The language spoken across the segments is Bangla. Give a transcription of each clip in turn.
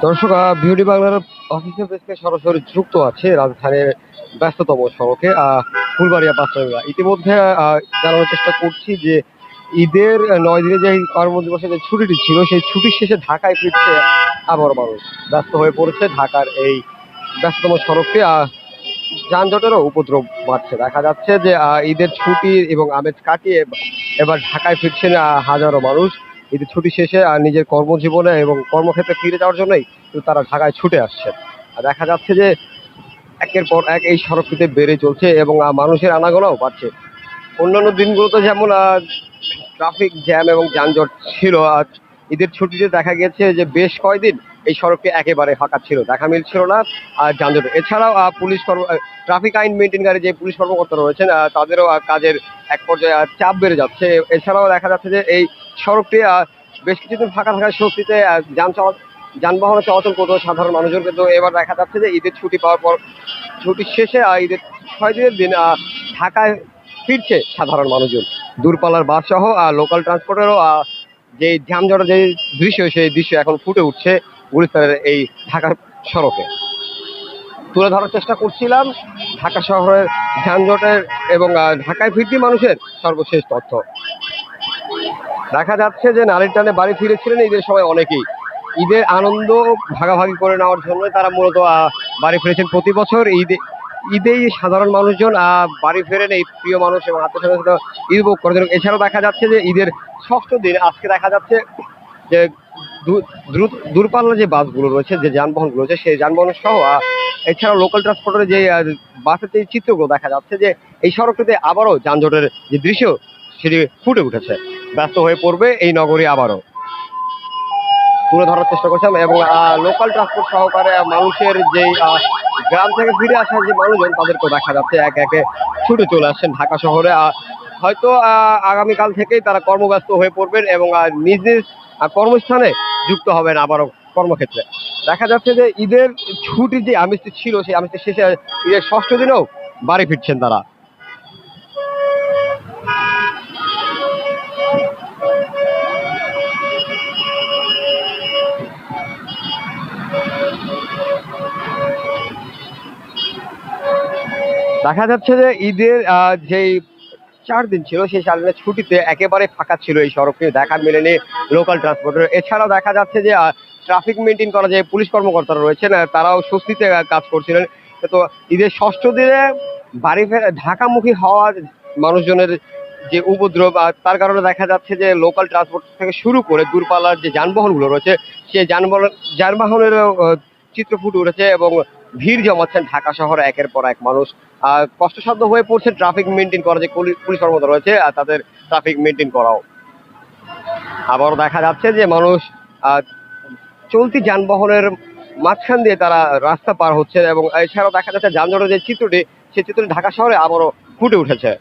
দর্শক বিউটি বাংলার অফিসিয়াল পেজকে সরাসরি যুক্ত আছে রাজধানীর ব্যস্ততম সড়কে ফুলবাড়িয়া বাস্তবিকা ইতিমধ্যে জানানোর চেষ্টা করছি যে ঈদের নয় দিনে যে কর্মদিবসে যে ছুটিটি ছিল সেই ছুটির শেষে ঢাকায় ফিরছে আবার মানুষ। ব্যস্ত হয়ে পড়েছে ঢাকার এই ব্যস্ততম সড়কটি। আহ, যানজটেরও উপদ্রব বাড়ছে। দেখা যাচ্ছে যে ঈদের ছুটি এবং আমেজ কাটিয়ে এবার ঢাকায় ফিরছেন হাজারো মানুষ। ঈদের ছুটি শেষে আর নিজের কর্মজীবনে এবং কর্মক্ষেত্রে ফিরে যাওয়ার জন্যই কিন্তু তারা ঢাকায় ছুটে আসছে আর দেখা যাচ্ছে যে একের পর এক এই সড়কটিতে বেড়ে চলছে এবং মানুষের আনাগোনাও বাড়ছে। অন্যান্য দিনগুলোতে যেমন ট্রাফিক জ্যাম এবং যানজট ছিল, আজ ঈদের ছুটিতে দেখা গেছে যে বেশ কয়দিন এই সড়কটি একেবারে ফাঁকা ছিল দেখা মিলছিল না আর যানজট। এছাড়াও পুলিশ কর্ম ট্রাফিক আইন মেনটেনকারী যে পুলিশ কর্মকর্তা রয়েছেন তাদেরও কাজের এক পর্যায়ে চাপ বেড়ে যাচ্ছে। এছাড়াও দেখা যাচ্ছে যে এই সড়কটি বেশ কিছুদিন ফাঁকা থাকার আহ, যান যানবাহন চলাচল করতো সাধারণ মানুষজন। কিন্তু এবার দেখা যাচ্ছে যে ঈদের ছুটি পাওয়ার পর ছুটির শেষে ঈদের ছয় দিনের দিন ঢাকায় ফিরছে সাধারণ মানুষজন। দূরপাল্লার বাস সহ লোকাল ট্রান্সপোর্টেরও যে যানজটের যে দৃশ্য সেই দৃশ্য এখন ফুটে উঠছে। গুলিস্তানের এই ঢাকার সড়কে। তুলে ধরার চেষ্টা করছিলাম ঢাকা শহরের যানজটের এবং ঢাকায় ফিরতি মানুষের সর্বশেষ তথ্য। দেখা যাচ্ছে যে নারীর টানে বাড়ি ফিরেছিলেন ঈদের সময় অনেকেই। ঈদের আনন্দ ভাগাভাগি করে নেওয়ার জন্য তারা মূলত বাড়ি ফিরেছেন প্রতি বছর। ঈদে, ঈদেই সাধারণ মানুষজন বাড়ি ফেরেন এই প্রিয় মানুষ এবং আত্মীয় ঈদ উপভোগ করার জন্য এছাড়াও দেখা যাচ্ছে যে ঈদের ষষ্ঠ দিন, আজকে দেখা যাচ্ছে যে দ্রুত দূরপাল্লা যে বাসগুলো রয়েছে, যে যানবাহনগুলো রয়েছে, সেই যানবাহন সহ এছাড়া লোকাল ট্রান্সপোর্টের যে বাসের যে চিত্রগুলো দেখা যাচ্ছে যে, এই সড়কটিতে আবারও যানজটের যে দৃশ্য, সেটি ফুটে উঠেছে। ব্যস্ত হয়ে পড়বে এই নগরী আবারও। তুলে ধরার চেষ্টা করছিলাম এবং লোকাল ট্রান্সপোর্ট সহকারে মানুষের যে গ্রাম থেকে ফিরে আসা যে মানুষজন, তাদেরকেও দেখা যাচ্ছে। এক একে ছুটে চলে আসছেন ঢাকা শহরে। হয়তো আগামীকাল থেকেই তারা কর্মব্যস্ত হয়ে পড়বেন এবং নিজ নিজ আহ, কর্মস্থানে যুক্ত হবেন আবারও কর্মক্ষেত্রে। দেখা যাচ্ছে যে ঈদের ছুটি যে আমিষটি ছিল সেই আমিষটি শেষে ঈদের ষষ্ঠ দিনেও বাড়ি ফিরছেন তারা। দেখা যাচ্ছে যে ঈদের যেই চার দিন ছিল, সেই চার দিনের ছুটিতে একেবারে ফাঁকা ছিল এই সড়কটি, দেখা মেলেনি লোকাল ট্রান্সপোর্টের এছাড়াও দেখা যাচ্ছে যে ট্রাফিক মেনটেন করা যে পুলিশ কর্মকর্তারা রয়েছেন তারাও স্বস্তিতে কাজ করছিলেন। তো ঈদের ষষ্ঠ দিনে বাড়ি ফেরা, ঢাকামুখী হওয়ার মানুষজনের যে উপদ্রব তার কারণে দেখা যাচ্ছে যে লোকাল ট্রান্সপোর্ট থেকে শুরু করে দূরপাল্লার যে যানবাহনগুলো রয়েছে, সেই যানবাহন যানবাহনেরও চিত্র ফুটে উঠেছে এবং ভিড় জমাচ্ছেন ঢাকা শহরে একের পর এক মানুষ। কষ্টসাধ্য হয়ে পড়ছে ট্রাফিক মেনটেন করা যে পুলি- পুলিশ কর্মকর্তা রয়েছে, আর তাদের ট্রাফিক মেনটেন করাও। আবারও দেখা যাচ্ছে যে মানুষ চলতি যানবাহনের মাঝখান দিয়ে তারা রাস্তা পার হচ্ছে এবং এছাড়াও দেখা যাচ্ছে যানজটের যে চিত্রটি, সেই চিত্রটি ঢাকা শহরে আবারও ফুটে উঠেছে।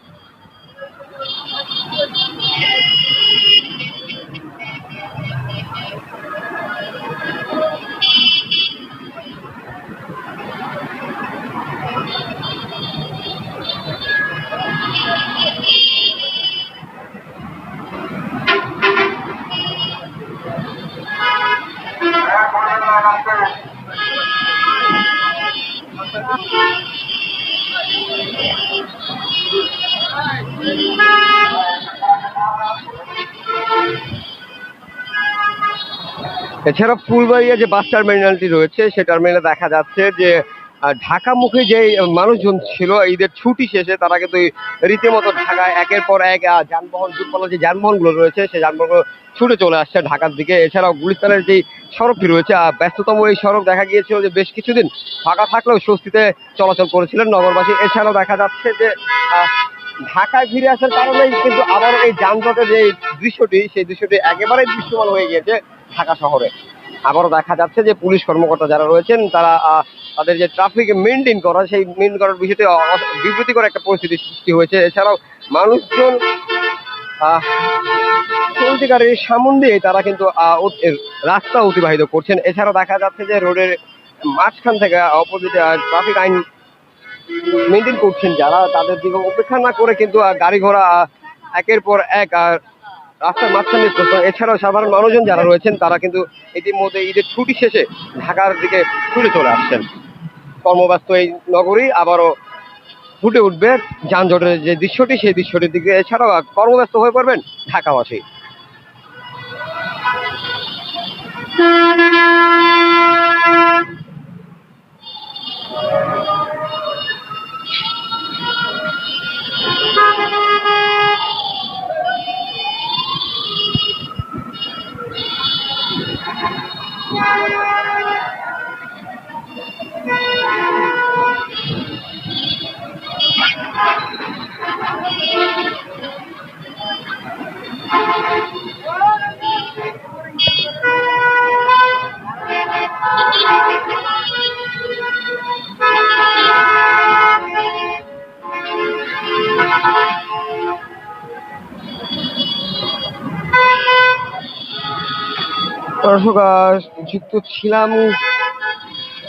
এছাড়া ফুলবাড়িয়া যে বাস টার্মিনালটি রয়েছে সেই টার্মিনালে দেখা যাচ্ছে যে ঢাকামুখী যে মানুষজন ছিল ঈদের ছুটি শেষে তারা কিন্তু রীতিমতো ঢাকায় একের পর এক যানবাহন দূরপাল্লার যে যানবাহনগুলো রয়েছে সেই যানবাহনগুলো ছুটে চলে আসছে ঢাকার দিকে। এছাড়াও গুলিস্তানের যে সড়কটি রয়েছে আহ, ব্যস্ততম এই সড়ক দেখা গিয়েছিল যে বেশ কিছুদিন ফাঁকা থাকলেও স্বস্তিতে চলাচল করেছিলেন নগরবাসী। এছাড়াও দেখা যাচ্ছে যে ঢাকায় ফিরে আসার কারণেই কিন্তু আবার এই যানজটের যে দৃশ্যটি সেই দৃশ্যটি একেবারেই দৃশ্যমান হয়ে গিয়েছে। ঢাকা শহরে। আবারও দেখা যাচ্ছে যে পুলিশ কর্মকর্তা যারা রয়েছেন তারা তাদের যে ট্রাফিক মেনটেন করা সেই মেনটেন করার বিষয়টি অ- একটা পরিস্থিতি সৃষ্টি হয়েছে। এছাড়াও মানুষজন চলতি গাড়ির সামন দিয়ে তারা কিন্তু রাস্তা অতিবাহিত করছেন। এছাড়াও দেখা যাচ্ছে যে রোডের মাঝখান থেকে অপোজিটে ট্রাফিক আইন মেনটেন করছেন যারা। তাদের দিকে উপেক্ষা না করে কিন্তু গাড়ি ঘোড়া একের পর এক আহ, রাস্তার মাঝখানে এছাড়াও সাধারণ মানুষজন যারা রয়েছেন, তারা কিন্তু ইতিমধ্যে ঈদের ছুটি শেষে ঢাকার দিকে ছুটে চলে আসছেন। কর্মব্যস্ত এই নগরী আবারও ফুটে উঠবে যানজটের যে দৃশ্যটি, সেই দৃশ্যটির দিকে এছাড়াও কর্মব্যস্ত হয়ে পড়বেন ঢাকাবাসী। দর্শক যুক্ত ছিলাম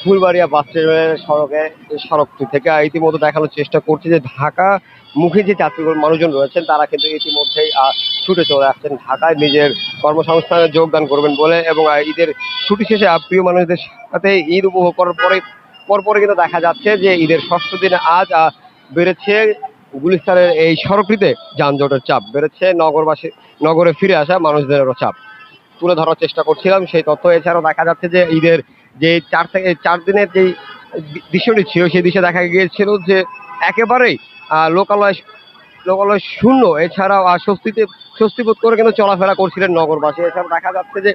ফুলবাড়িয়া বাস টার্মিনালের সড়কে সড়কটি থেকে ইতিমধ্যে দেখানোর চেষ্টা করছি যে ঢাকা মুখে যে যাত্রীগুলো মানুষজন রয়েছেন, তারা কিন্তু ইতিমধ্যেই ছুটে চলে আসছেন ঢাকায়। নিজের কর্মসংস্থানে যোগদান করবেন বলে এবং ঈদের ছুটি শেষে প্রিয় মানুষদের সাথে ঈদ উপভোগ করার পরে পরপরে কিন্তু দেখা যাচ্ছে যে ঈদের ষষ্ঠ দিনে আজ বেড়েছে গুলিস্তানের এই সড়কটিতে যানজটের চাপ। বেড়েছে নগরবাসী, নগরে ফিরে আসা মানুষদেরও চাপ। তুলে ধরার চেষ্টা করছিলাম সেই তথ্য। এছাড়াও দেখা যাচ্ছে যে ঈদের যে চার থেকে, চার দিনের যে দৃশ্যটি ছিল, সেই দৃশ্যে দেখা গিয়েছিল যে একেবারেই লোকালয় লোকালয় শূন্য। এছাড়াও স্বস্তিতে স্বস্তি বোধ করে কিন্তু চলাফেরা করছিলেন নগরবাসী। এছাড়াও দেখা যাচ্ছে যে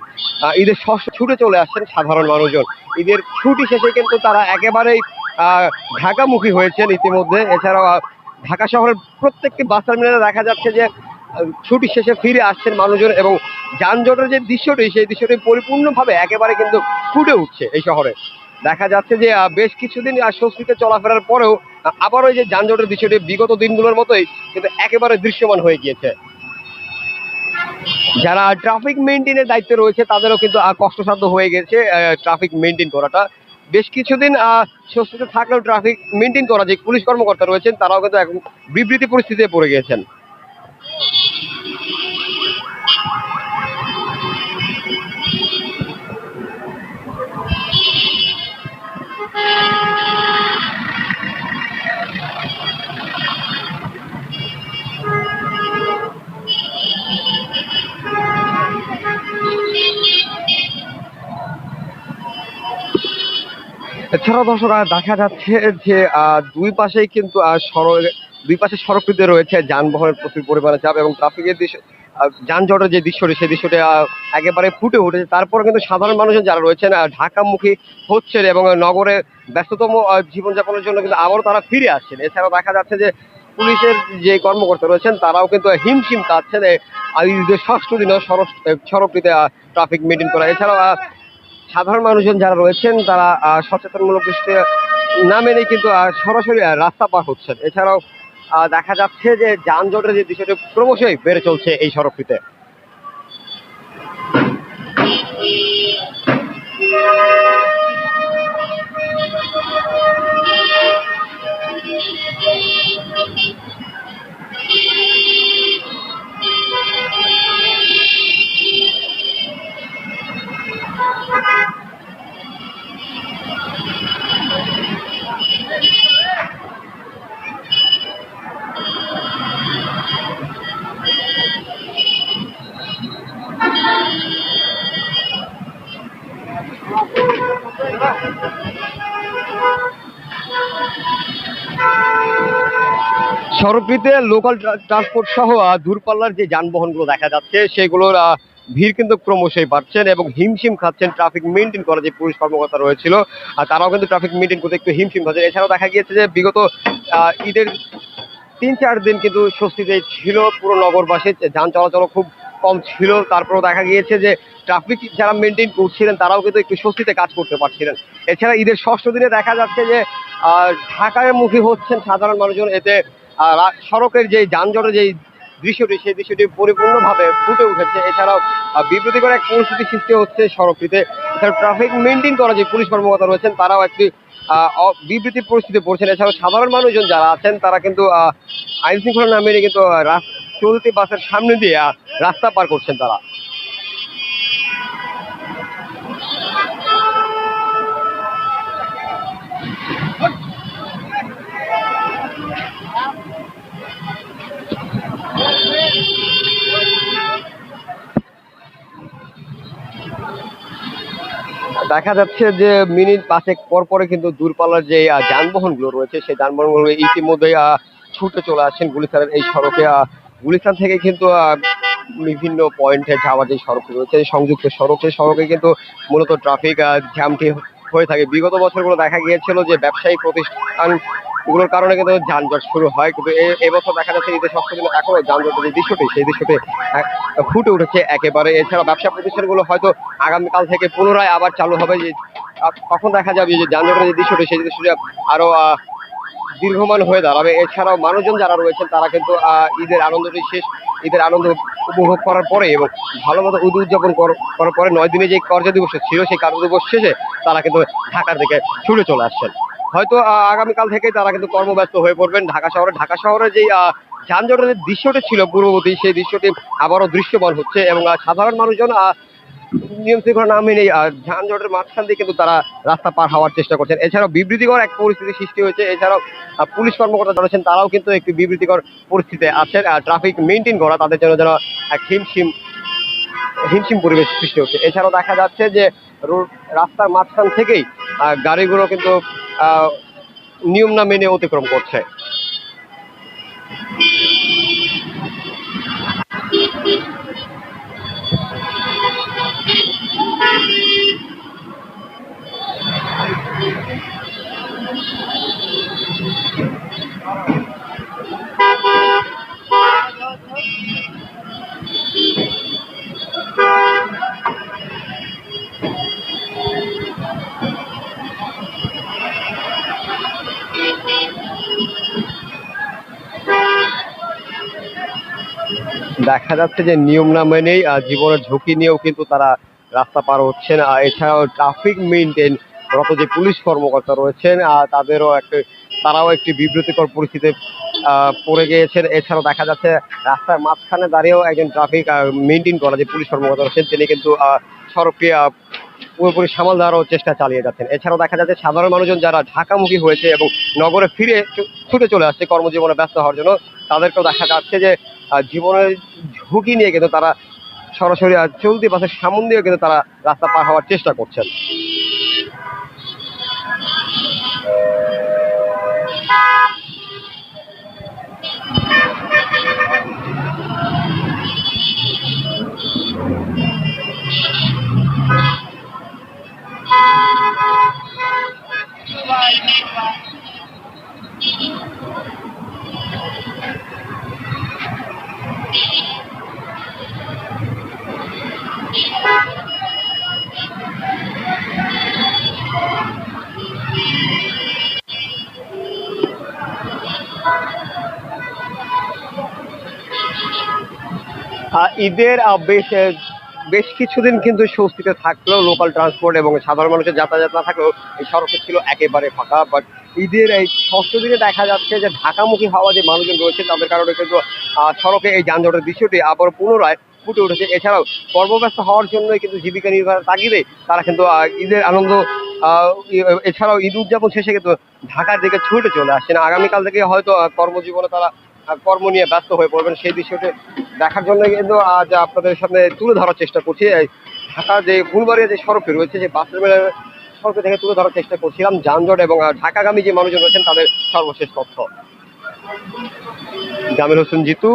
ঈদের ষষ্ঠ ছুটে চলে আসছেন সাধারণ মানুষজন। ঈদের ছুটি শেষে কিন্তু তারা একেবারেই ঢাকামুখী হয়েছেন ইতিমধ্যে। এছাড়াও ঢাকা শহরের প্রত্যেকটি বাস টার্মিনালে দেখা যাচ্ছে যে ছুটি শেষে ফিরে আসছেন মানুষজন এবং যানজটের যে দৃশ্যটি, সেই দৃশ্যটি পরিপূর্ণভাবে একেবারে কিন্তু ফুটে উঠছে এই শহরে। দেখা যাচ্ছে যে বেশ কিছুদিন স্বস্তিতে চলাফেরার পরেও আবারও যে যানজটের দৃশ্যটি বিগত দিনগুলোর মতোই কিন্তু একেবারে দৃশ্যমান হয়ে গিয়েছে। যারা ট্রাফিক মেনটেনের দায়িত্বে রয়েছে, তাদেরও কিন্তু কষ্টসাধ্য হয়ে গেছে ট্রাফিক মেনটেন করাটা। বেশ কিছুদিন স্বস্তিতে থাকলেও ট্রাফিক মেনটেন করা যে পুলিশ কর্মকর্তা রয়েছেন, তারাও কিন্তু এখন বিবৃতি পরিস্থিতিতে পড়ে গিয়েছেন। এছাড়াও দর্শক দেখা যাচ্ছে যে দুই পাশেই কিন্তু সড়ক দুই পাশে সড়কটিতে রয়েছে যানবাহনের প্রচুর পরিমাণে চাপ এবং ট্রাফিকের দৃশ্য যানজটের যে দৃশ্যটি সেই দৃশ্যটি একেবারে ফুটে উঠেছে। তারপরে কিন্তু সাধারণ মানুষজন যারা রয়েছেন ঢাকামুখী হচ্ছেন এবং নগরে ব্যস্ততম জীবনযাপনের জন্য কিন্তু আবারও তারা ফিরে আসছেন। এছাড়াও দেখা যাচ্ছে যে পুলিশের যে কর্মকর্তা রয়েছেন তারাও কিন্তু হিমশিম কাটছেন এই, ঈদের ষষ্ঠ সড়ক সড়কটিতে ট্রাফিক মেনটেন করা। এছাড়াও সাধারণ মানুষজন যারা রয়েছেন, তারা সচেতনমূলক দৃষ্টি না মেনেই কিন্তু সরাসরি রাস্তা পার হচ্ছেন। এছাড়াও দেখা যাচ্ছে যে যানজটের যে বিষয়টি ক্রমশই বেড়ে চলছে এই সড়কটিতে। সড়কটিতে লোকাল ট্রান্সপোর্ট সহ দূরপাল্লার যে যানবাহনগুলো দেখা যাচ্ছে, সেগুলোর ভিড় কিন্তু ক্রমশই বাড়ছেন এবং হিমশিম খাচ্ছেন ট্রাফিক মেনটেন করা যে পুলিশ কর্মকর্তা রয়েছিল তারাও কিন্তু ট্রাফিক মেনটেন করতে একটু হিমশিম খাচ্ছেন। এছাড়াও দেখা গিয়েছে যে বিগত ঈদের তিন চার দিন কিন্তু স্বস্তিতে ছিল পুরো নগরবাসী যান চলাচল খুব কম ছিল। তারপরেও দেখা গিয়েছে যে ট্রাফিক যারা মেনটেন করছিলেন, তারাও কিন্তু একটু স্বস্তিতে কাজ করতে পারছিলেন। এছাড়া ঈদের ষষ্ঠ দিনে দেখা যাচ্ছে যে ঢাকায় মুখী হচ্ছেন সাধারণ মানুষজন। এতে সড়কের যে যানজটের যে দৃশ্যটি, সেই দৃশ্যটি পরিপূর্ণভাবে ফুটে উঠেছে। এছাড়াও বিব্রতিকর এক পরিস্থিতি সৃষ্টি হচ্ছে সড়কটিতে। এছাড়া ট্রাফিক মেনটেন করা যে পুলিশ কর্মকর্তা রয়েছেন, তারাও একটি বিবৃতির পরিস্থিতি পড়ছেন। এছাড়াও সাধারণ মানুষজন যারা আছেন, তারা কিন্তু আইন শৃঙ্খলা না কিন্তু চলতি বাসের সামনে দিয়ে রাস্তা পার করছেন তারা। দেখা যাচ্ছে যে মিনিট পাঁচেক পর পরে কিন্তু দূরপাল্লার যে আহ, যানবাহনগুলো রয়েছে সেই যানবাহনগুলো ইতিমধ্যেই আহ, ছুটে চলে আসছেন গুলিস্তানের এই সড়কে। গুলিস্তান থেকে কিন্তু বিভিন্ন পয়েন্টে যাওয়ার যে সড়ক রয়েছে সংযুক্ত সড়ক সেই সড়কে কিন্তু মূলত ট্রাফিক জ্যামটি হয়ে থাকে। বিগত বছরগুলো দেখা গিয়েছিল যে ব্যবসায়িক প্রতিষ্ঠান গুলোর কারণে কিন্তু যানজট শুরু হয় কিন্তু এবছর দেখা যাচ্ছে ঈদের ষষ্ঠ দিনে এখনও যানজটের যে দৃশ্যটি সেই দৃশ্যটি ফুটে উঠেছে একেবারে। এছাড়া ব্যবসা প্রতিষ্ঠানগুলো হয়তো আগামীকাল থেকে পুনরায় আবার চালু হবে যে তখন দেখা যাবে যে যানজটের যে দৃশ্যটি সেই দৃশ্যটি আরও আহ, দীর্ঘমান হয়ে দাঁড়াবে। এছাড়াও মানুষজন যারা রয়েছেন তারা কিন্তু ঈদের আনন্দটি শেষ ঈদের আনন্দ উপভোগ করার পরে এবং ভালো মতো ঈদ উদযাপন করার পরে নয় দিনে যে কার্য দিবস ছিল সেই কার্য দিবস শেষে তারা কিন্তু ঢাকার দিকে ছুটে চলে আসছেন। হয়তো আগামীকাল থেকে তারা কিন্তু কর্মব্যস্ত হয়ে পড়বেন ঢাকা শহরে। ঢাকা শহরে যেই যানজটের দৃশ্যটি ছিল পূর্ববর্তী, সেই দৃশ্যটি আবারও দৃশ্যমান হচ্ছে এবং সাধারণ মানুষজন নিয়ম শৃঙ্খলা না মেনে যানজটের মাঝখান দিয়ে কিন্তু তারা রাস্তা পার হওয়ার চেষ্টা করছেন। এছাড়াও বিবৃতিকর এক পরিস্থিতি সৃষ্টি হয়েছে। এছাড়াও পুলিশ কর্মকর্তা রয়েছেন তারাও কিন্তু একটি বিবৃতিকর পরিস্থিতিতে আছেন। ট্রাফিক মেনটেন করা তাদের জন্য যেন এক হিমশিম হিমশিম পরিবেশ সৃষ্টি হচ্ছে। এছাড়াও দেখা যাচ্ছে যে, রোড, রাস্তার মাঝখান থেকেই গাড়িগুলো কিন্তু নিয়ম না মেনে অতিক্রম করছে। দেখা যাচ্ছে যে নিয়ম না মেনেই জীবনের ঝুঁকি নিয়েও কিন্তু তারা রাস্তা পার হচ্ছেন। এছাড়াও ট্রাফিক মেনটেন রত যে পুলিশ কর্মকর্তা রয়েছেন তাদেরও একটি তারাও একটি বিব্রতিকর পরিস্থিতিতে আহ, পড়ে গিয়েছেন। এছাড়াও দেখা যাচ্ছে রাস্তার মাঝখানে দাঁড়িয়েও একজন ট্রাফিক মেনটেন করা যে পুলিশ কর্মকর্তা রয়েছেন তিনি কিন্তু আহ, পুরোপুরি সামাল দেওয়ারও চেষ্টা চালিয়ে যাচ্ছেন। এছাড়াও দেখা যাচ্ছে সাধারণ মানুষজন যারা ঢাকামুখী হয়েছে এবং নগরে ফিরে ছুটে চলে আসছে কর্মজীবনে ব্যস্ত হওয়ার জন্য তাদেরকেও দেখা যাচ্ছে যে জীবনের ঝুঁকি নিয়ে কিন্তু তারা সরাসরি চলতি বাসের সামন দিয়ে কিন্তু তারা রাস্তা পার হওয়ার চেষ্টা করছেন। ঈদের বেশ বেশ কিছুদিন কিন্তু স্বস্তিতে থাকলেও লোকাল ট্রান্সপোর্ট এবং সাধারণ মানুষের যাতায়াত না থাকলেও এই সড়কটি ছিল একেবারে ফাঁকা। বাট ঈদের এই ষষ্ঠ দিনে দেখা যাচ্ছে যে ঢাকামুখী হওয়া যে মানুষজন রয়েছে, তাদের কারণে কিন্তু সড়কে এই যানজটের দৃশ্যটি আবার পুনরায় ফুটে উঠেছে। এছাড়াও কর্মব্যস্ত হওয়ার জন্যই কিন্তু জীবিকা নির্বাহের তাগিদে তারা কিন্তু ঈদের আনন্দ এছাড়াও ঈদ উদযাপন শেষে কিন্তু ঢাকার দিকে ছুটে চলে আসছেন আগামীকাল থেকে হয়তো কর্মজীবনে তারা কর্ম নিয়ে ব্যস্ত হয়ে পড়বেন সেই দৃশ্যটি দেখার জন্য কিন্তু আজ আপনাদের সামনে তুলে ধরার চেষ্টা করছি। ঢাকা যে ফুলবাড়িয়া যে সড়কটি রয়েছে, যে বাস টার্মিনাল সড়ক থেকে তুলে ধরার চেষ্টা করছিলাম যানজট এবং ঢাকাগামী যে মানুষজন রয়েছেন তাদের সর্বশেষ তথ্য। জামিল হোসেন জিতু।